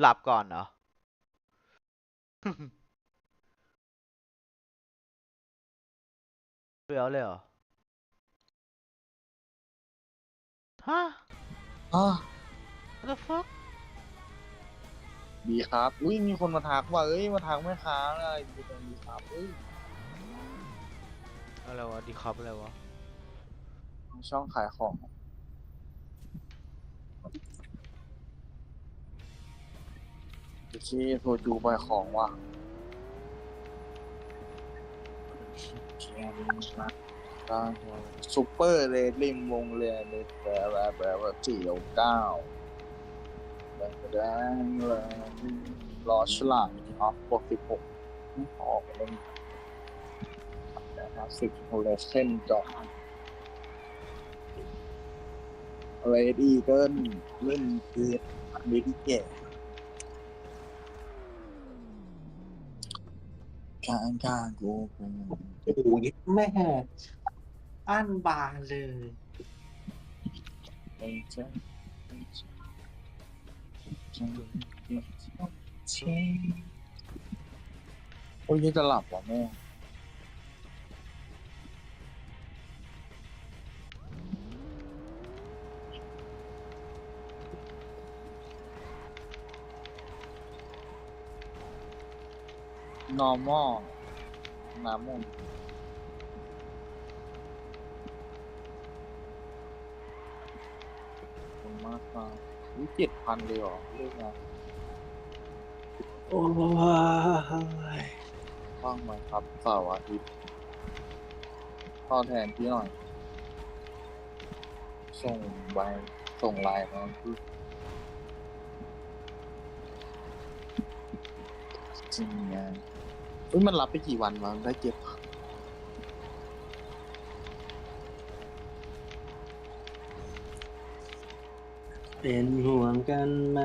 หลับก่อนเหรอเปลี่ยวเลยเหรอ ฮะอ่า what the fuck ดีครับ อุ้ยมีคนมาทักว่า เอ้ย มาทักแม่ค้าอะไรดีจังดีครับเอ้ยอะไรวะ ดีครับอะไรวะ ช่องขายของ โอเคโทรจูไปของว่ะซูเปอร์เลยริมวงเรือเลแบบแบบแบบว่าสี่เก้าแดงแดงเลยรอฉลากออฟหกสิบหกออกเล่นแต่ห้าสิบโฮเลเซนจอดอะไรดีเกินเล่นเกินเมดิแก่ ข้างข้างกูกูโอ้โหแม่อั้นบางเลยไอ้เจ้าไอ้เจ้าไอ้เจ้าโอ้ยนี่จะหลับว่ะแม่นอร์ม อลน้ำมันขอบคุณมากครับนี่เจ็ดพันเลยเหรอเรื่องงานโอ้ยว่างไหมครับเสาร์อาทิตย์ต่อแทนพี่หน่อย ส่งใบส่งไลน์มาพี่จริงไงเฮ้ยมันรับไปกี่วันวะได้เจ็บเป็นห่วงกันไหม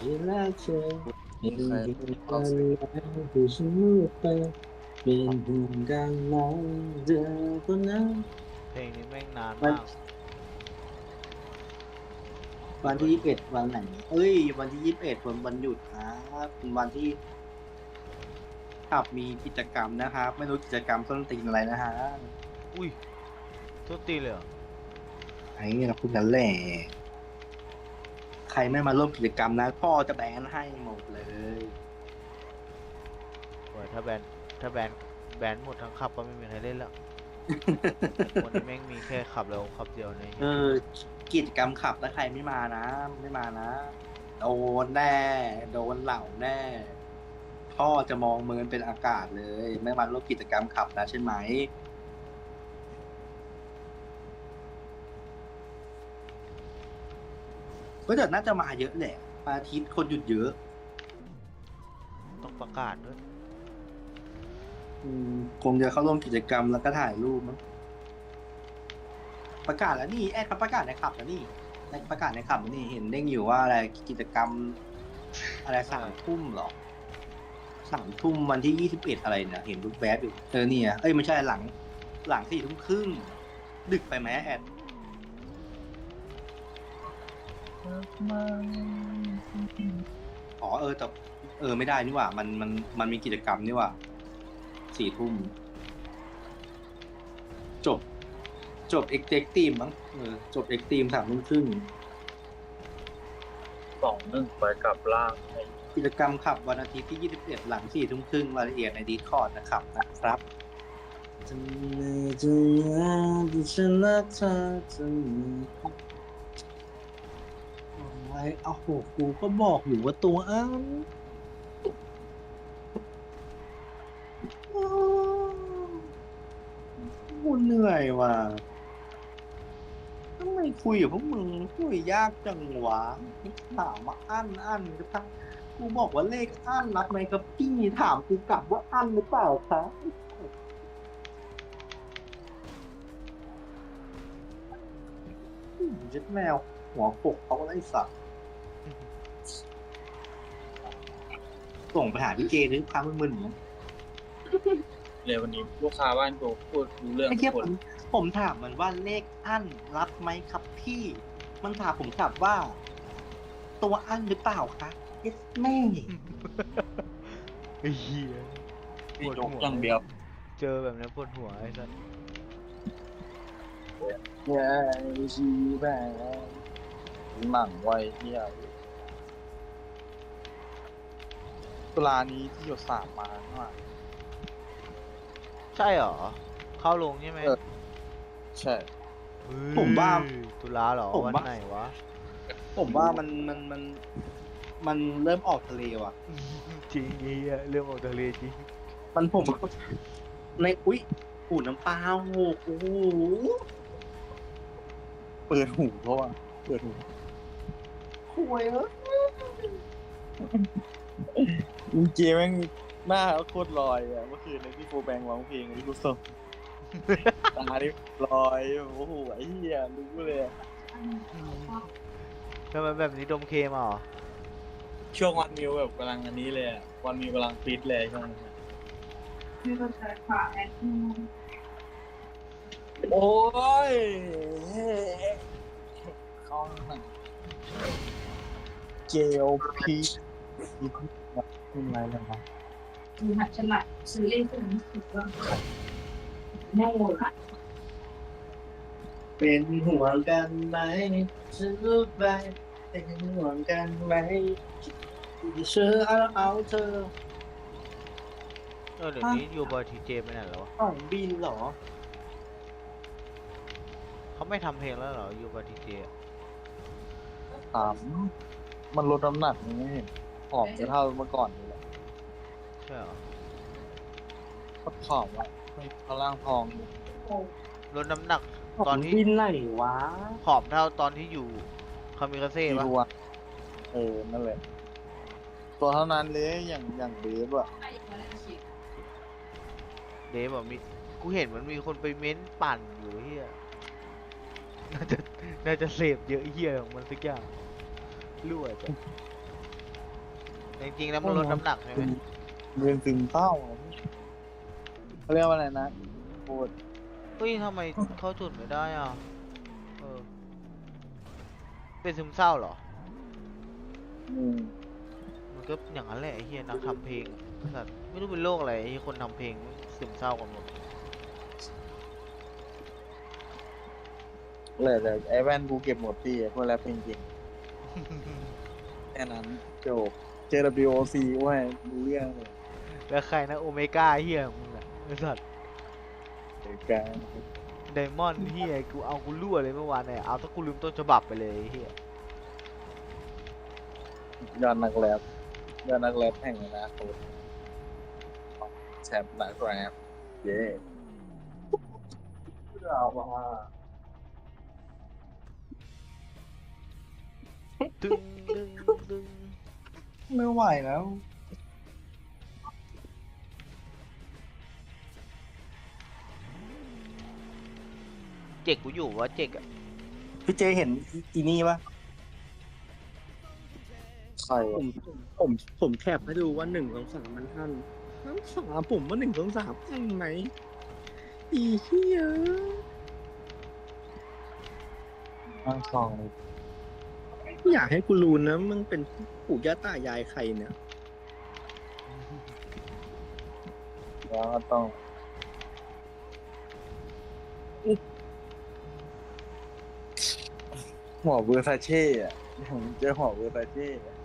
ที่รักเธอเป็นห่วงกันไหมที่ฉันมืดไปเป็นห่วงกันไหมเธอคนนั้นเพลงนี้แม่งนานมันมากวันที่ยี่สิบเอ็ดวันไหน เอ้ย วันที่ยี่สิบเอ็ดวันวันหยุดครับเป็นวันที่ ขับมีกิจกรรมนะครับ ไม่รู้กิจกรรมต้นตีนอะไรนะฮะอุ้ยทุบตีเลยเหรอไอ้เนี่ยเราพูดกันแหละใครไม่มาร่วมกิจกรรมนะพ่อจะแบนให้หมดเลยโอ้ยถ้าแบนถ้าแบนแบนหมดทั้งขับก็ไม่มีใครเล่นแล้ววันนี้แม่งมีแค่ขับแล้วขับเดียวในเออ กิจกรรมขับแล้วใครไม่มานะ ไม่มานะ โดนแน่ โดนเหล่าแน่ พ่อจะมองมือเป็นอากาศเลย ไม่มาร่วมกิจกรรมขับนะใช่ไหม ก็เดี๋ยวน่าจะมาเยอะแหละวันอาทิตย์คนหยุดเยอะ ต้องประกาศด้วย อืมคงจะเข้าร่วมกิจกรรมแล้วก็ถ่ายรูปมั้งประกาศแล้วนี่แอดเขาประกาศในขับแล้วนี่ในประกาศในขับแล้วนี่เห็นเด้งอยู่ว่าอะไรกิจกรรม อะไรสามทุ่มเหรอ สามทุ่มวันที่ยี่สิบเอ็ดอะไรเนี่ยเห็นรูปแบบอยู่เออเนี่ยเอ้ยไม่ใช่หลัง หลังสี่ทุ่มครึ่งดึกไปไหมแอดอ๋อเออแต่เออไม่ได้นี่หว่า มันมันมันมีกิจกรรมนี่หว่าสี่ทุ่มจบ จบเอ็กเต็กตีมมั้งเออจบเอ็กตีมสามทุ่มครึ่งสองหนึ่งไปกลับล่างให้ กิจกรรมขับวันอาทิตย์ที่ 21 หลังสี่ทุ่มครึ่งรายละเอียดในดีคอร์ดนะครับนะครับจะมีจะยังที่ฉันรักเธอจะมีอะไรเอาโหกูก็บอกอยู่ว่าตัวอ้านกูเหนื่อยว่ะทำไมคุยกับพวกมึงคุยยากจังหวะถามมาอั้นอั้นกระทั่ง กูบอกว่าเลขอั้นรักไหมครับพี่ถามกูกลับว่าอั้นหรือเปล่าคะเจ็ดแมว หัวปกเขาอะไรสัตว์ส่งไปหาพี่เจหรือพามึนๆนะเลยวันนี้ลูกค้าบ้านกูพูดรู้เรื่องไอ้ทุเทียกบคผนมผมถามมันว่าเลขอั้นรับไหมครับพี่ มันถามผมกลับว่า ตัวอั้นหรือเปล่าคะ เอ๊ะแม่งไอ้เหี้ยพี่ยกอย่างเดียวเจอแบบนี้ปวดหัวไอ้สัสแย่ชีแม่หนังไว้เที่ยตุลานี้ที่หยดสามมาข้างหลังใช่เหรอ เข้าลงใช่ไหมเออใช่เฮ้ยผมว่า ตุลาเหรอ ผมวันว่า ไหนวะ ผมว่ามันมันมัน มันเริ่มออกทะเลว่ะ จริงไอ้เหี้ยเรื่องออกทะเลจริงมันผมในอุ้ยอู่น้ำปลาโอ้โหเปิดหูเพราะว่าเปิดหูคุยเอ้ยมึงเจแม่งหน้าโคตรลอยอะเมื่อคืนในที่โฟร์แบงร้องเพลงที่กูส่งตาดิลอยโอ้โหไอ้เหี้ยรู้เลยอะทำไมแบบนี้ดมเคมาเหรอ ช่วงวันมิวแบบกำลังอันนี้เลยอะวันมิวกำลังฟิตเลยช่วงนั้นอะโอ้ยเข้าหนังเจลพีเป็นไรแล้ววะคือหัดฉลาดซื้อเลขตัวนี้ถูกต้องแน่เลยค่ะเป็นห่วงกันไหมฉันรู้ไปเป็นห่วงกันไหม เชื่อเอาเอาเธอเออเดี๋ยวนี้ยูบอยทีเจไปไหนแล้ววะของบินเหรอ เขาไม่ทำเพลงแล้วเหรอยูบอยทีเจถามมันลดน้ำหนักนี่ไม่เห็นผอมจะเท่าเมื่อก่อนนี่แหละใช่เหรอก็ผอมอะพล่างทองอยู่ลดน้ำหนักของตอนที่บินไหนวะ ผอมเท่าตอนที่อยู่คามิคาเซ่ที่ปะรู้ว่าเออนั่นแหละ ตัวเท่านั้นเลยอย่างอย่างเบฟอะเดฟบอกมีกูเห็นมันมีคนไปเม้นปั่นอยู่เฮียน่าจะน่าจะเสพเยอะเฮียของมันสักอย่างรั่วจ้ะจริงๆแล้วมันลดน้ำหนักใช่ไหมเรียนซึมเศร้าอะเขาเรียกว่าอะไรนะโคตรเฮ้ยทำไมเข้าจุดไม่ได้อะเออเป็นซึมเศร้าเหรอ อืมมัน ก็อย่างนั้นแหละไอ้เฮียนักทำเพลงอะสัตว์ไม่รู้เป็นโรคอะไรไอ้คนทำเพลงซึมเศร้ากันหมดเลยแต่ไอ้แว่นกูเก็บหมดที่พวกแรปเพลงจริงแค่นั้นจบ JWOC เว้ยรู้เรื่องเลยแล้วใครนะโอเมก้าเฮียของมึงอะไอ้สัตว์เดี๋ยวกันไดมอนด์เฮียกูเอากูรั่วเลยเมื่อวานเนี่ยเอาถ้ากูลืมต้นฉบับไปเลยไอ้เฮียยอดนักแรป ยอดนักแรปแห่งอนาคตแชมป์นักแรปเย้เราว่าตึงตึงตึงไม่ไหวแล้ว เจ็กกูอยู่วะเจ็กอะพี่เจเห็นอีนี่ปะ ใครผมผมผมแคบให้ดูว่าหนึ่งสองสามมันทันน้ำสามผมว่าหนึ่งสองสามทันไหมอีเหี้ยนั่งสองอยากให้กูรู้นะมึงเป็นปู่ย่าตายายใครเนี่ยแล้วก็ต้องหัวเวอร์ซาเช่อะผมเจอหัวเวอร์ซาเช่อะ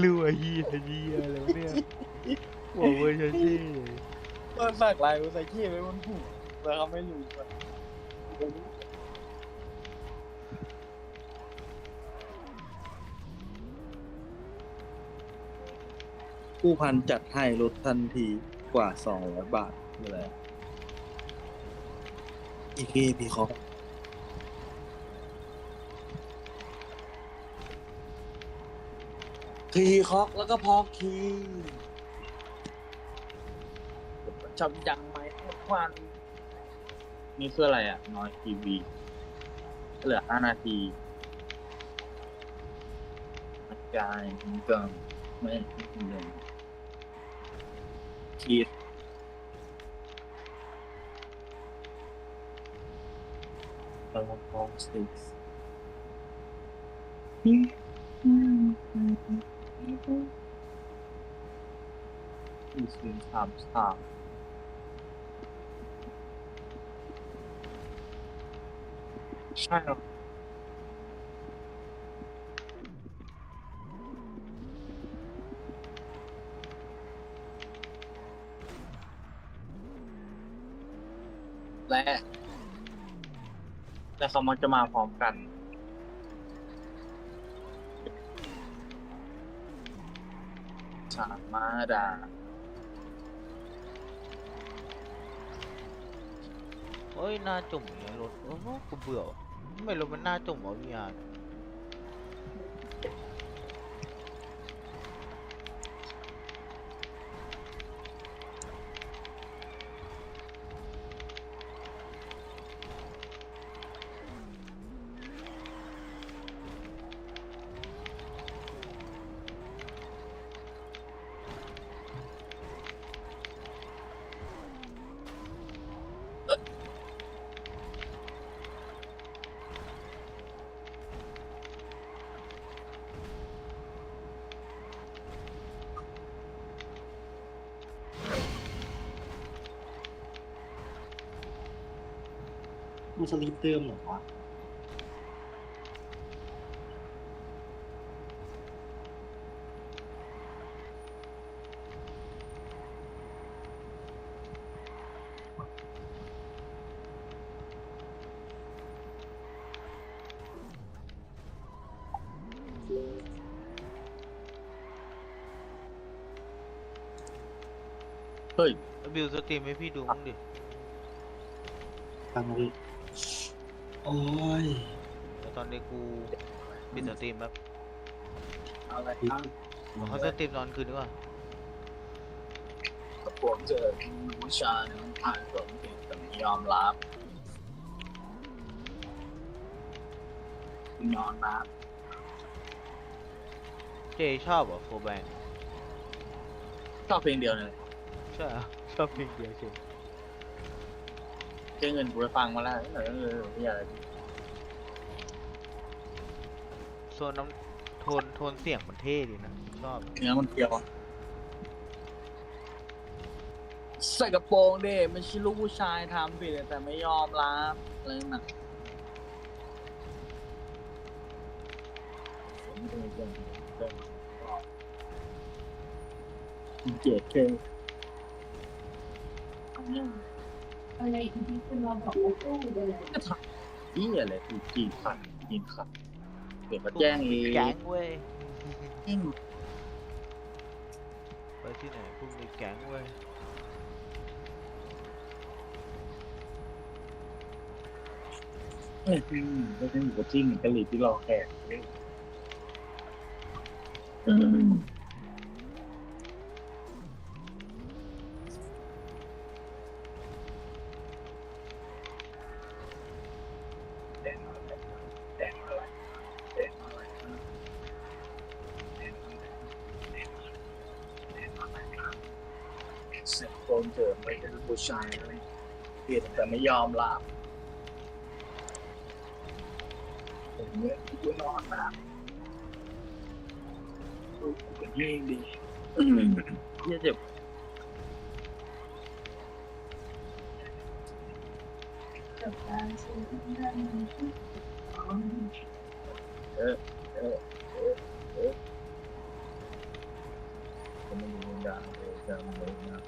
รั่วเฮียเฮียอะไรวะเนี่ยโอ้เวอร์ชันซี่ก็สักลายเวอร์ซาเช่ไว้บนหัวแต่เขาไม่รู้อะกู้พันจัดให้ลดทันทีกว่าสองร้อยบาทนี่แหละอีกทีพี่เขาคีคอกแล้วก็พอคีจำยังไหมทุกวันนี่คืออะไรอะ น้อยทีวี เหลือห้านาทีอาจารย์ก็ไม่เดินคิดเราพร้อมสิ สี่ศูนย์สามสามใช่หรอและและเขามักจะมาพร้อมกัน สามมาดาเฮ้ยหน้าจุ่มอย่างเงี้ยรถโอ้โหกูเบื่อ ไม่รู้มันหน้าจุ่มเหรอพี่อาร์ มันสลิปเติมเหรอวะเฮ้ยแล้วบิวสตรีมให้พี่ดูมั้งดิ ฟังดิ โอ้ยแล้วตอนนี้กูปิดสตรีมแบบอะไรนะเขาสตรีมตอนคืนดีกว่าผมเจอผู้ชายมันผ่านผมเก่งแต่ไม่ยอมรับนอนรับเจชอบเหรอโฟแบงชอบเพลงเดียวเลยใช่เหรอชอบเพลงเดียวเฉย เจ้เงินกูไปฟังมาแล้วเออไม่อะไรโซนน้ำโทนโทนเสียงมันเท่ดีนะชอบเนื้อมันเปรี้ยวอะใส่กระโปรงเด้ม่ใช่ลูกผู้ชายทำผิดแต่ไม่ยอมรับอะไรน่ะเจ็ดเค อะไรที่คุณเราบอกว่าตู้เลยก็ทำนี่อะไรถูกจีบขัดจีบขัดเดี๋ยวมาแจ้งเองแก๊งเว้ยไปที่ไหนพวกมีแก๊งเว้ยอืมไม่ใช่หมูกระจิ้งกะหรี่ที่รอแขกอืมแดงอะไรแดงอะไรแดงอะไรแดงอะไรแดงอะไรแดงอะไรครับ เสร็จโกนเจอไม่ใช่ลูกผู้ชายเลยเปลี่ยนแต่ไม่ยอมรับผมเนี่ยกูนอนนะลูกกูเป็นเองดีเยี่ยเจ็บ กับการซื้อเรื่องที่ของผมไม่รู้ดังเลยจำเลยนะ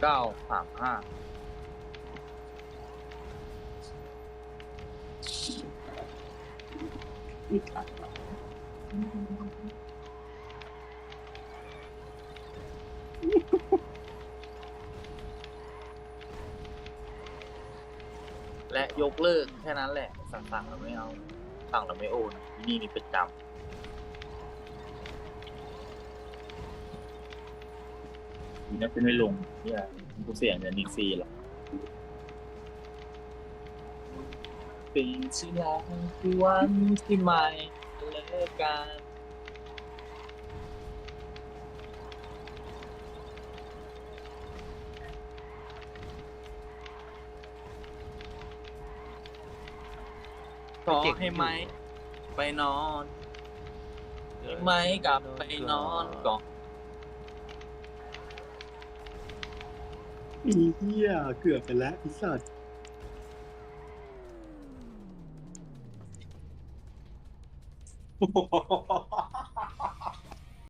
เก้าสามห้า และยกเลิกแค่นั้นแหละ สั่งสั่งเราไม่เอา สั่งเราไม่โอนนี่นี่เป็นจำดีนะเป็นไม่ลงเนี่ยกูเสียเงินอีกฟรีหรอกปีที่แล้วคือวันที่ใหม่เลิกกัน ขอให้ไหมไปนอนให้ไหมกลับไปนอนก่อนอีเหี้ยเกือบไปแล้วไอีสัตว์